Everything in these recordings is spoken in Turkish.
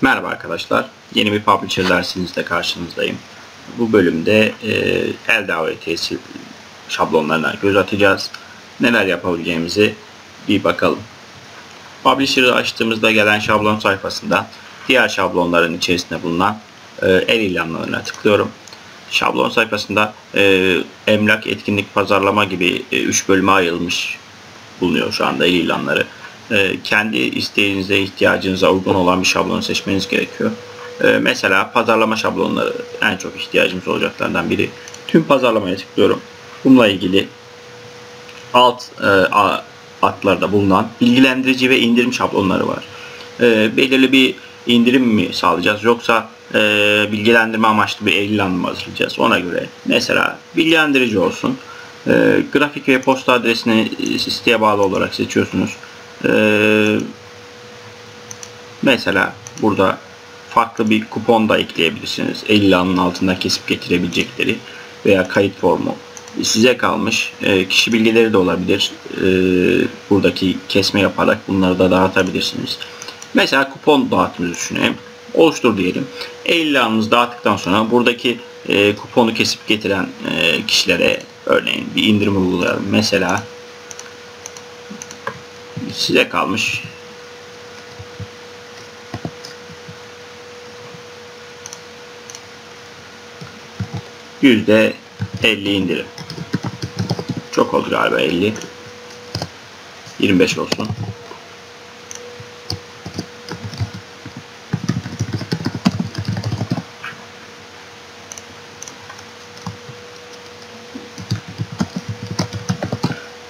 Merhaba arkadaşlar. Yeni bir Publisher dersinizde karşınızdayım. Bu bölümde e, el davetiyesi şablonlarına göz atacağız. Neler yapabileceğimizi bir bakalım. Publisher'ı açtığımızda gelen şablon sayfasında diğer şablonların içerisinde bulunan e, el ilanlarına tıklıyorum. Şablon sayfasında e, emlak, etkinlik, pazarlama gibi 3 e, bölüme ayrılmış bulunuyor şu anda el ilanları. E, kendi isteğinize, ihtiyacınıza uygun olan bir şablonu seçmeniz gerekiyor. E, mesela pazarlama şablonları en çok ihtiyacımız olacaklardan biri. Tüm pazarlamaya tıklıyorum. Bununla ilgili alt e, atlarda bulunan bilgilendirici ve indirim şablonları var. belirli bir indirim mi sağlayacağız yoksa bilgilendirme amaçlı bir ilan mı hazırlayacağız ona göre. Mesela bilgilendirici olsun. grafik ve posta adresini siteye bağlı olarak seçiyorsunuz. Ee, mesela burada farklı bir kupon da ekleyebilirsiniz. 50 anın altında kesip getirebilecekleri veya kayıt formu size kalmış. E, kişi bilgileri de olabilir. E, buradaki kesme yaparak bunları da dağıtabilirsiniz. Mesela kupon dağıtımı düşünelim. Oluştur diyelim. 50 anınızı dağıttıktan sonra buradaki e, kuponu kesip getiren e, kişilere örneğin bir indirim uygulayalım. Mesela size kalmış. Yüzde 50 indirim. Çok oldu galiba 50. 25 olsun.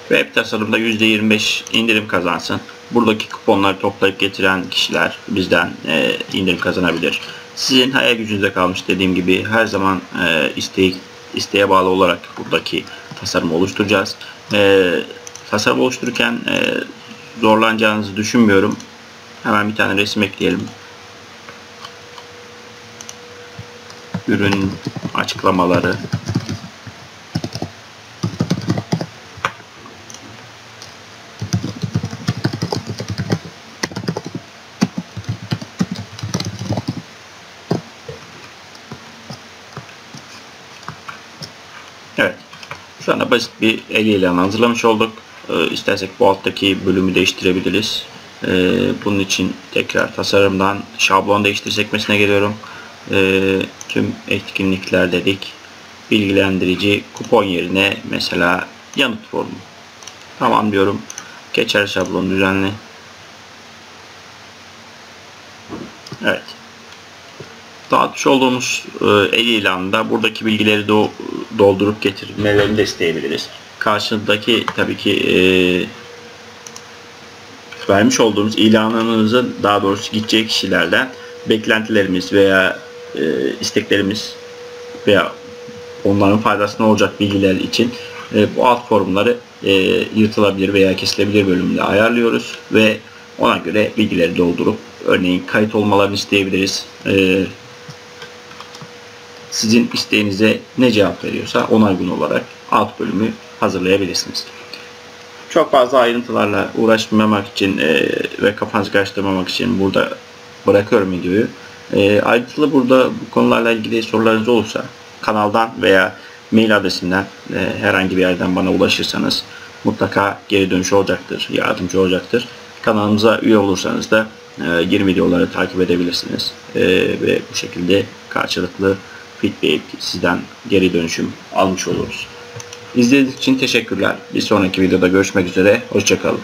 Web tasarımda %25 indirim kazansın. Buradaki kuponları toplayıp getiren kişiler bizden e, indirim kazanabilir. Sizin hayal gücünüze kalmış dediğim gibi her zaman e, isteği, isteğe bağlı olarak buradaki tasarımı oluşturacağız. E, tasarım oluştururken e, zorlanacağınızı düşünmüyorum. Hemen bir tane resim ekleyelim. Ürün açıklamaları Evet. Şu anda basit bir el ilanı hazırlamış olduk. Ee, istersek bu alttaki bölümü değiştirebiliriz. Ee, bunun için tekrar tasarımdan şablon değiştir sekmesine geliyorum. Ee, tüm etkinlikler dedik. Bilgilendirici kupon yerine mesela yanıt formu. Tamam diyorum. Geçer şablon düzenli. Evet dağıtmış olduğumuz e, el ilanında buradaki bilgileri do doldurup getirmelerini de isteyebiliriz. Karşıdaki tabii ki e, vermiş olduğumuz ilanımızın daha doğrusu gidecek kişilerden beklentilerimiz veya e, isteklerimiz veya onların faydasına olacak bilgiler için e, bu alt formları e, yırtılabilir veya kesilebilir bölümünde ayarlıyoruz ve ona göre bilgileri doldurup örneğin kayıt olmalarını isteyebiliriz. E, sizin isteğinize ne cevap veriyorsa ona uygun olarak alt bölümü hazırlayabilirsiniz. Çok fazla ayrıntılarla uğraşmamak için e, ve kafanızı karıştırmamak için burada bırakıyorum videoyu. E, ayrıntılı burada bu konularla ilgili sorularınız olursa kanaldan veya mail adresinden e, herhangi bir yerden bana ulaşırsanız mutlaka geri dönüş olacaktır, yardımcı olacaktır. Kanalımıza üye olursanız da e, yeni videoları takip edebilirsiniz. E, ve bu şekilde karşılıklı feedback sizden geri dönüşüm almış oluruz. İzlediğiniz için teşekkürler. Bir sonraki videoda görüşmek üzere. Hoşçakalın.